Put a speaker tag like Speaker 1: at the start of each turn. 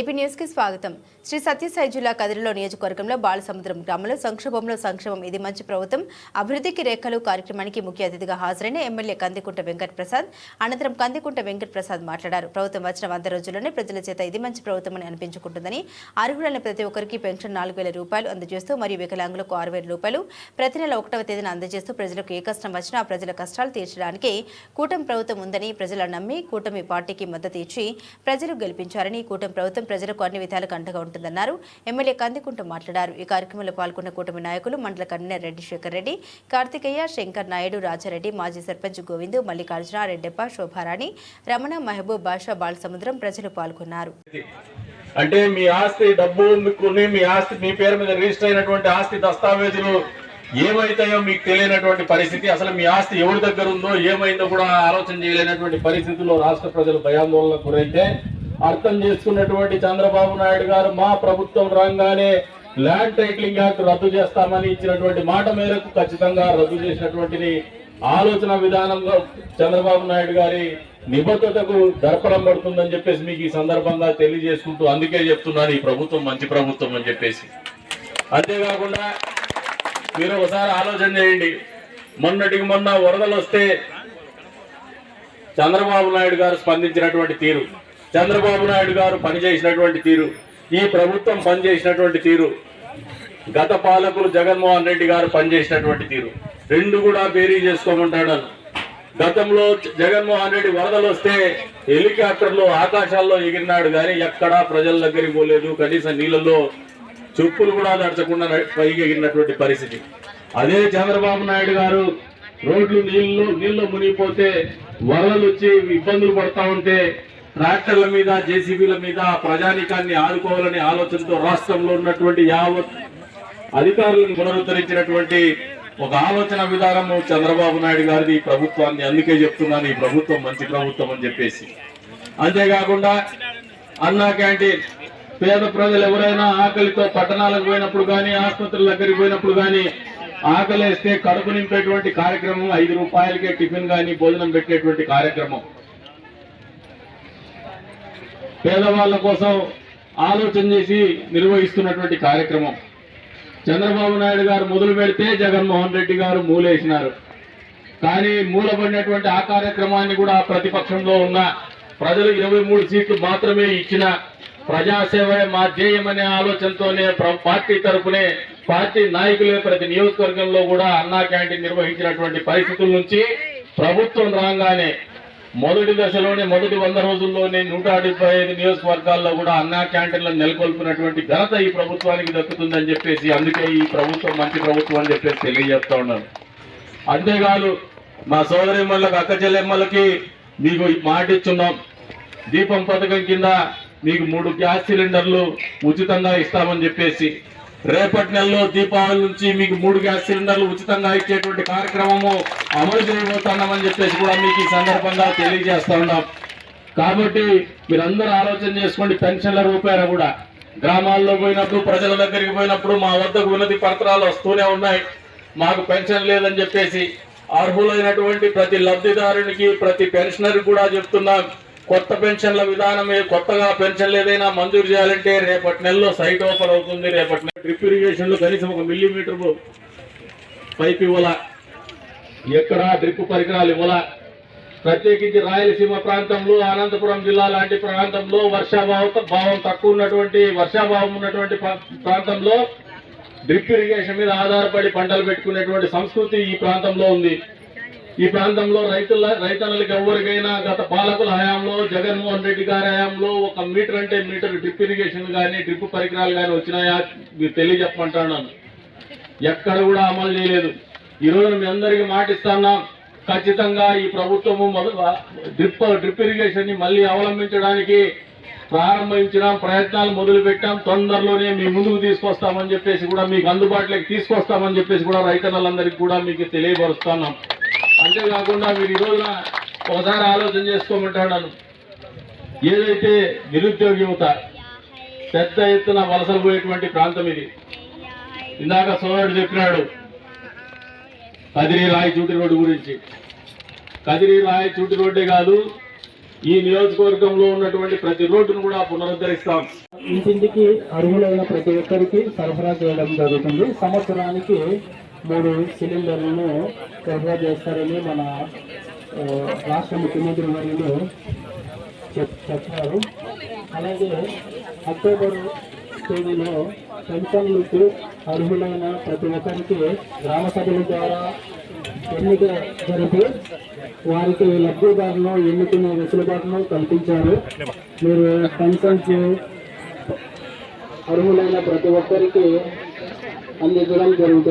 Speaker 1: AP న్యూస్కి స్వాగతం. శ్రీ సత్యసాయి జిల్లా కదిరిలో నియోజకవర్గంలో బాలసముద్రం గ్రామంలో సంక్షోభంలో సంక్షేమం ఇది మంచి ప్రభుత్వం. అభివృద్ధికి రేఖలు కార్యక్రమానికి ముఖ్య అతిథిగా హాజరైన ఎమ్మెల్యే కందికుంట వెంకట ప్రసాద్ అనంతరం కందికుంట వెంకట ప్రసాద్ మాట్లాడారు. ప్రభుత్వం వచ్చిన వంద రోజుల్లోనే ప్రజల చేత ఇది మంచి ప్రభుత్వం అని అనిపించుకుంటుందని అర్హులైన ప్రతి ఒక్కరికి పెన్షన్ నాలుగు వేల రూపాయలు అందజేస్తూ మరియు వికలాంగులకు ఆరు వేల రూపాయలు ప్రతి నెల ఒకటవ తేదీన అందజేస్తూ ప్రజలకు ఏ కష్టం వచ్చినా ఆ ప్రజల కష్టాలు తీర్చడానికి కూటమి ప్రభుత్వం ఉందని ప్రజలు నమ్మి కూటమి పార్టీకి మద్దతు ఇచ్చి ప్రజలు గెలిపించారని కూటమి ప్రభుత్వం ప్రజలకు అన్ని విధాలుగా అండగా ఉంటుందన్నారు. ఎమ్మెల్యే కందికుంటూ మాట్లాడారు. ఈ కార్యక్రమంలో పాల్గొన్న కూటమి నాయకులు మండల కన్వీనర్ రెడ్డి శేఖర్ రెడ్డి కార్తికేయ శంకర్ నాయుడు రాజారెడ్డి మాజీ సర్పంచ్ గోవిందు మల్లికార్జున రెడ్డెప్ప శోభారాణి రమణ మహబూబ్ బాషా బాలసముద్రం ప్రజలు పాల్గొన్నారు.
Speaker 2: అంటే మీ ఆస్తి డబ్బు కొన్ని మీ ఆస్తి మీ పేరు మీద రిజిస్టర్ అయినటువంటి ఆస్తి దస్తావేజులు ఏమైతాయో మీకు తెలియనటువంటి పరిస్థితి. అసలు మీ ఆస్తి ఎవరి దగ్గర ఉందో ఏమైందో కూడా ఆలోచన చేయలేనటువంటి పరిస్థితుల్లో రాష్ట్ర ప్రజలు భయాందోళనకు గురైతే అర్థం చేసుకున్నటువంటి చంద్రబాబు నాయుడు గారు మా ప్రభుత్వం రాగానే ల్యాండ్ టైటిలింగ్ యాక్ట్ రద్దు చేస్తామని ఇచ్చినటువంటి మాట మేరకు ఖచ్చితంగా రద్దు చేసినటువంటిది ఆలోచన విధానంలో చంద్రబాబు నాయుడు గారి నిబద్ధతకు దర్పణం పడుతుందని చెప్పేసి మీకు ఈ సందర్భంగా తెలియజేసుకుంటూ అందుకే చెప్తున్నాను ఈ ప్రభుత్వం మంచి ప్రభుత్వం అని చెప్పేసి. అంతేకాకుండా మీరు ఒకసారి ఆలోచన చేయండి మొన్నటికి మొన్న వరదలు వస్తే చంద్రబాబు నాయుడు గారు స్పందించినటువంటి తీరు. చంద్రబాబు నాయుడు గారు పనిచేసినటువంటి తీరు ఈ ప్రభుత్వం పనిచేసినటువంటి తీరు గత పాలకులు జగన్మోహన్ రెడ్డి గారు పనిచేసినటువంటి తీరు. రెండు కూడా బేరీ చేసుకోమంటాడు గతంలో జగన్మోహన్ రెడ్డి వరదలు వస్తే హెలికాప్టర్లో ఆకాశాల్లో ఎగిరినాడు కానీ ఎక్కడా ప్రజల దగ్గరికి పోలేదు. కనీసం నీళ్ళల్లో చెప్పులు కూడా నడచకుండా పైకి ఎగిరినటువంటి పరిస్థితి. అదే చంద్రబాబు నాయుడు గారు రోడ్లు నీళ్ళు నీళ్ళు మునిగిపోతే వరదలు వచ్చి ఇబ్బందులు పడతా ఉంటే ట్రాక్టర్ల మీద జేసీబీల మీద ప్రజానికాన్ని ఆదుకోవాలనే ఆలోచనతో రాష్ట్రంలో ఉన్నటువంటి యావత్ అధికారులను పునరుద్ధరించినటువంటి ఒక ఆలోచన విధానము చంద్రబాబు నాయుడు గారిది ప్రభుత్వాన్ని. అందుకే చెప్తున్నాను ఈ ప్రభుత్వం మంచి ప్రభుత్వం అని చెప్పేసి. అంతేకాకుండా అన్నా క్యాంటీన్. పేద ప్రజలు ఎవరైనా ఆకలితో పట్టణాలకు పోయినప్పుడు కానీ ఆసుపత్రుల దగ్గరికి పోయినప్పుడు కానీ ఆకలేస్తే కడుపు నింపేటువంటి కార్యక్రమం ఐదు రూపాయలకే టిఫిన్ కానీ భోజనం పెట్టేటువంటి కార్యక్రమం. పేదవాళ్ళ కోసం ఆలోచన చేసి నిర్వహిస్తున్నటువంటి కార్యక్రమం. చంద్రబాబు నాయుడు గారు మొదలు పెడితే జగన్మోహన్ రెడ్డి గారు మూలేసినారు. కానీ మూలపడినటువంటి ఆ కార్యక్రమాన్ని కూడా ప్రతిపక్షంలో ఉన్న ప్రజలు ఇరవై మూడు సీట్లు మాత్రమే ఇచ్చిన ప్రజాసేవ మా ధ్యేయం అనే ఆలోచనతోనే ప్ర- పార్టీ తరపునే పార్టీ నాయకులే ప్రతి నియోజకవర్గంలో కూడా అన్నా క్యాంటీన్ నిర్వహించినటువంటి పరిస్థితుల నుంచి ప్రభుత్వం రాగానే మొదటి దశలోనే మొదటి వంద రోజుల్లోనే నూట డెబ్బై ఐదు నియోజకవర్గాల్లో కూడా అన్నా క్యాంటీన్లను నెలకొల్పినటువంటి ఘనత ఈ ప్రభుత్వానికి దక్కుతుందని చెప్పేసి అందుకే ఈ ప్రభుత్వం మంచి ప్రభుత్వం అని చెప్పేసి తెలియజేస్తా ఉన్నాను. అంతేకాదు మా సోదరిమ్మలకు అక్క చెల్లెమ్మలకి మీకు మాట ఇచ్చున్నాం. దీపం పథకం కింద మీకు మూడు గ్యాస్ సిలిండర్లు ఉచితంగా ఇస్తామని చెప్పేసి రేపటి నెలలో దీపావళి నుంచి మీకు మూడు గ్యాస్ సిలిండర్లు ఉచితంగా ఇచ్చేటువంటి కార్యక్రమము అమలు చేయబోతున్నామని చెప్పేసి కూడా మీకు ఈ సందర్భంగా తెలియజేస్తా ఉన్నాం. కాబట్టి మీరందరూ ఆలోచన చేసుకోండి పెన్షన్ల రూపాయన కూడా. గ్రామాల్లో పోయినప్పుడు ప్రజల దగ్గరికి పోయినప్పుడు మా వద్దకు ఉన్నది పత్రాలు వస్తూనే ఉన్నాయి. మాకు పెన్షన్ లేదని చెప్పేసి అర్హులైనటువంటి ప్రతి లబ్ధిదారునికి ప్రతి పెన్షనర్ కూడా చెప్తున్నాం. కొత్త పెన్షన్ల విధానం కొత్తగా పెన్షన్లు ఏదైనా మంజూరు చేయాలంటే రేపటి నెలలో సైట్ ఓపెన్ అవుతుంది. రేపటి నెల డ్రిప్ ఇరిగేషన్లో కనీసం ఒక మిల్లీమీటర్ పైప్ ఇవ్వాల. ఎక్కడ డ్రిప్ పరికరాలు ఇవ్వాల. ప్రత్యేకించి రాయలసీమ ప్రాంతంలో అనంతపురం జిల్లా లాంటి ప్రాంతంలో వర్షాభావం భావం తక్కువ ఉన్నటువంటి వర్షాభావం ఉన్నటువంటి ప్రా- ప్రాంతంలో డ్రిప్ ఇరిగేషన్ మీద ఆధారపడి పంటలు పెట్టుకునేటువంటి సంస్కృతి ఈ ప్రాంతంలో ఉంది. ఈ ప్రాంతంలో రైతుల రైతన్నలకు ఎవరికైనా గత పాలకుల హయాంలో జగన్మోహన్ రెడ్డి గారి హయాంలో ఒక మీటర్ అంటే మీటర్ డ్రిప్ ఇరిగేషన్ కానీ డ్రిప్ పరికరాలు కానీ వచ్చినాయా? మీరు తెలియజెప్పమంటున్నాను. ఎక్కడ కూడా అమలు చేయలేదు. ఈ రోజు మీ అందరికీ మాటిస్తున్నాం ఖచ్చితంగా ఈ ప్రభుత్వము డ్రిప్ డ్రిప్ ఇరిగేషన్ని మళ్ళీ అవలంబించడానికి ప్రారంభించినాం ప్రయత్నాలు మొదలు పెట్టాం తొందరలోనే మీ ముందుకు తీసుకొస్తామని చెప్పేసి కూడా మీకు అందుబాటులోకి తీసుకొస్తామని చెప్పేసి కూడా రైతన్నలందరికీ కూడా మీకు తెలియపరుస్తున్నాం. అంతేకాకుండా మీరు ఈ రోజున ఒకసారి ఆలోచన చేసుకోమంటాను ఏదైతే నిరుద్యోగ యువత పెద్ద ఎత్తున వలసలు పోయేటువంటి ప్రాంతం ఇది. ఇందాక సోదరుడు చెప్పినాడు కదిరి రాయచూటి రోడ్డు గురించి. కదిరి రాయచూటి రోడ్డే కాదు ఈ నియోజకవర్గంలో ఉన్నటువంటి ప్రతి రోడ్డును కూడా పునరుద్ధరిస్తాం.
Speaker 3: ఇంటింటికి అర్హులైన ప్రతి ఒక్కరికి సరఫరా చేయడం జరుగుతుంది. సంవత్సరానికి మూడు సిలిండర్లను సరఫరా చేస్తారని మన రాష్ట్ర ముఖ్యమంత్రి వర్యులు చెప్ చెప్పారు. అలాగే అక్టోబర్ తేదీలో పెన్షన్లకు అర్హులైన ప్రతి ఒక్కరికి గ్రామ సభల ద్వారా ఎన్నిక జరిపి వారికి లబ్ధిదారులను ఎన్నుకునే వెసులుబాటును కల్పించారు. మీరు పెన్షన్స్ అర్హులైన ప్రతి ఒక్కరికి అందించడం జరుగుతుంది